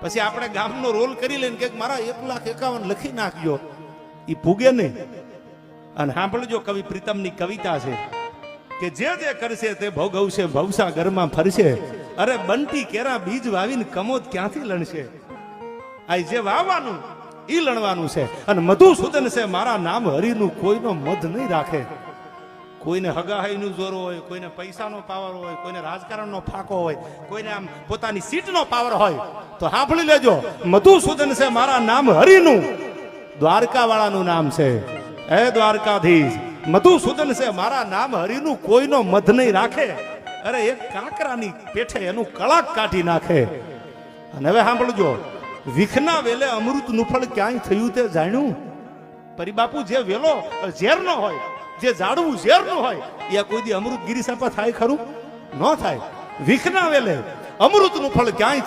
પછી આપણે ગામનો રોલ કરી લઈને કે મારા એક લાખ એકાવન લખી નાખજો એ પૂગે નહીં. અને સાંભળજો, કવિ પ્રીતમની કવિતા છે કે જે જે કરશે તે ભોગવશે ભવસા ઘરમાં ફરશે. અરે બંટી કેરા બીજ વાવીને કમોદ ક્યાંથી લણશે? આ જે વાવવાનું, ઈ લણવાનું છે. અને મધુસૂદન છે, મારા નામ હરિનું કોઈનો મધ નહીં રાખે. કોઈને હગાહાઈનું જોર હોય, કોઈને પૈસાનો પાવર હોય, કોઈને રાજકારણનો ફાકો હોય, કોઈને આમ પોતાની સીટનો પાવર હોય. તો સાંભળી લેજો. મધુસૂદન છે મારા નામ હરિનું. દ્વારકા વાળાનું નામ છે. એ દ્વારકાધીશ, મધુસૂદન છે મારા નામ હરિનું કોઈનો મધ નહીં રાખે. અરે, એક કાંકરાની પેઠે એનું કળાક કાઢી નાખે. અને હવે સાંભળજો, વિખના વેલે અમૃતનું ફળ ક્યાંય થયું તે જાણ્યું? પરિબાપુ જે વેલો ઝેરનો હોય, જે ઝાડવું ઝેરનું હોય, એ કોઈ દી અમૃત ગીરી સાપા થાય ખરું? ન થાય. વિખના વેલે અમૃતનું ફળ ક્યાંય